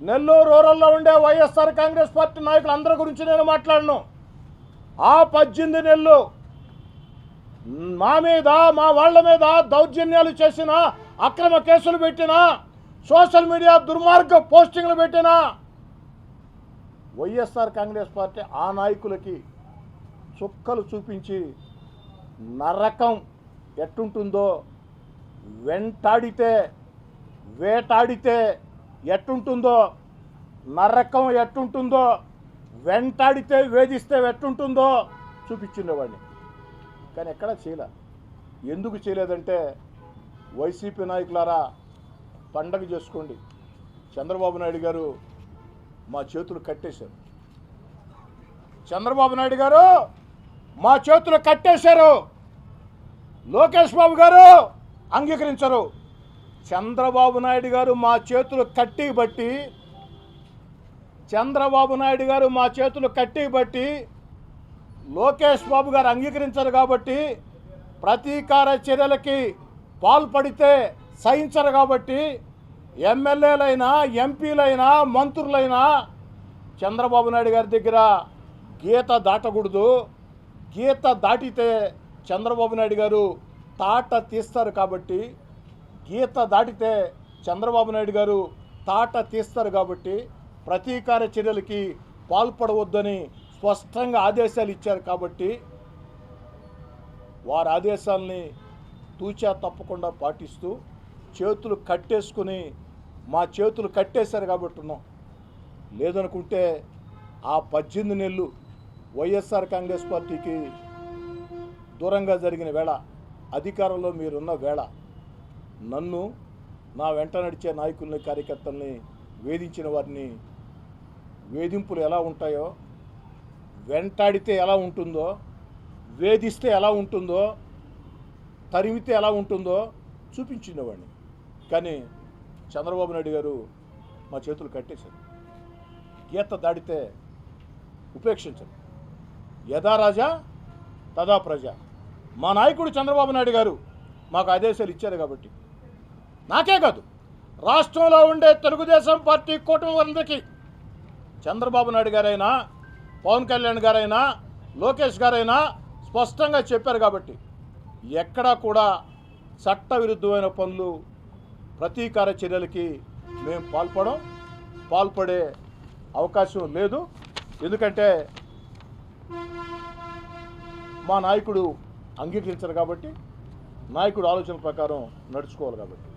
నెల్లూరు రూరల్లో ఉండే వైఎస్ఆర్ కాంగ్రెస్ పార్టీ నాయకులు అందరి గురించి నేను మాట్లాడను. ఆ పద్దెనిమిది నెలలు మా మీద మా వాళ్ళ మీద దౌర్జన్యాలు చేసిన అక్రమ కేసులు పెట్టిన సోషల్ మీడియా దుర్మార్గ పోస్టింగ్లు పెట్టిన వైఎస్ఆర్ కాంగ్రెస్ పార్టీ ఆ నాయకులకి చుక్కలు చూపించి నరకం ఎట్టుంటుందో వెంటాడితే వేటాడితే ఎట్టుంటుందో నరకం ఎట్టుంటుందో వెంటాడితే వేధిస్తే ఎట్టుంటుందో చూపించిండేవాడిని. కానీ ఎక్కడా చేయలే. ఎందుకు చేయలేదంటే వైసీపీ నాయకులారా పండగ చేసుకోండి. చంద్రబాబు నాయుడు గారు మా చేతులు కట్టేశారు. చంద్రబాబు నాయుడు గారు మా చేతులు కట్టేశారు. లోకేష్ బాబు గారు అంగీకరించరు. చంద్రబాబు నాయుడు గారు మా చేతులు కట్టి బట్టి చంద్రబాబు నాయుడు గారు మా చేతులు కట్టి బట్టి లోకేష్ బాబు గారు అంగీకరించరు కాబట్టి ప్రతీకార చర్యలకి పాల్పడితే సహించరు కాబట్టి ఎమ్మెల్యేలైనా ఎంపీలైనా మంత్రులైనా చంద్రబాబు నాయుడు గారి దగ్గర గీత దాటకూడదు. గీత దాటితే చంద్రబాబు నాయుడు గారు తాట తీస్తారు కాబట్టి గీత దాటితే చంద్రబాబు నాయుడు గారు తాట తీస్తారు కాబట్టి ప్రతీకార చర్యలకి పాల్పడవద్దని స్పష్టంగా ఆదేశాలు ఇచ్చారు కాబట్టి వారి ఆదేశాలని తూచా తప్పకుండా పాటిస్తూ చేతులు కట్టేసుకుని మా చేతులు కట్టేశారు కాబట్టి ఉన్నాం. లేదనుకుంటే ఆ పద్దెనిమిది నెలలు వైఎస్ఆర్ కాంగ్రెస్ పార్టీకి దూరంగా జరిగిన వేళ అధికారంలో మీరున్న వేళ నన్ను నా వెంట నడిచే నాయకుల్ని కార్యకర్తల్ని వేధించిన వారిని వేధింపులు ఎలా ఉంటాయో వెంటాడితే ఎలా ఉంటుందో వేధిస్తే ఎలా ఉంటుందో తరిమితే ఎలా ఉంటుందో చూపించినవాడిని. కానీ చంద్రబాబు నాయుడు గారు మా చేతులు కట్టేశారు. గీత దాడితే ఉపేక్షించరు. యథా రాజా తదా ప్రజ. మా నాయకుడు చంద్రబాబు నాయుడు గారు మాకు ఆదేశాలు ఇచ్చారు కాబట్టి. నాకే కాదు. రాష్ట్రంలో ఉండే తెలుగుదేశం పార్టీ కూటమి చంద్రబాబు నాయుడు గారైనా పవన్ కళ్యాణ్ గారైనా లోకేష్ గారైనా స్పష్టంగా చెప్పారు కాబట్టి ఎక్కడా కూడా చట్ట విరుద్ధమైన పనులు ప్రతీకార చర్యలకి మేము పాల్పడం పాల్పడే అవకాశం లేదు. ఎందుకంటే మా నాయకుడు అంగీకరించరు కాబట్టి నాయకుడు ఆలోచన ప్రకారం నడుచుకోవాలి కాబట్టి.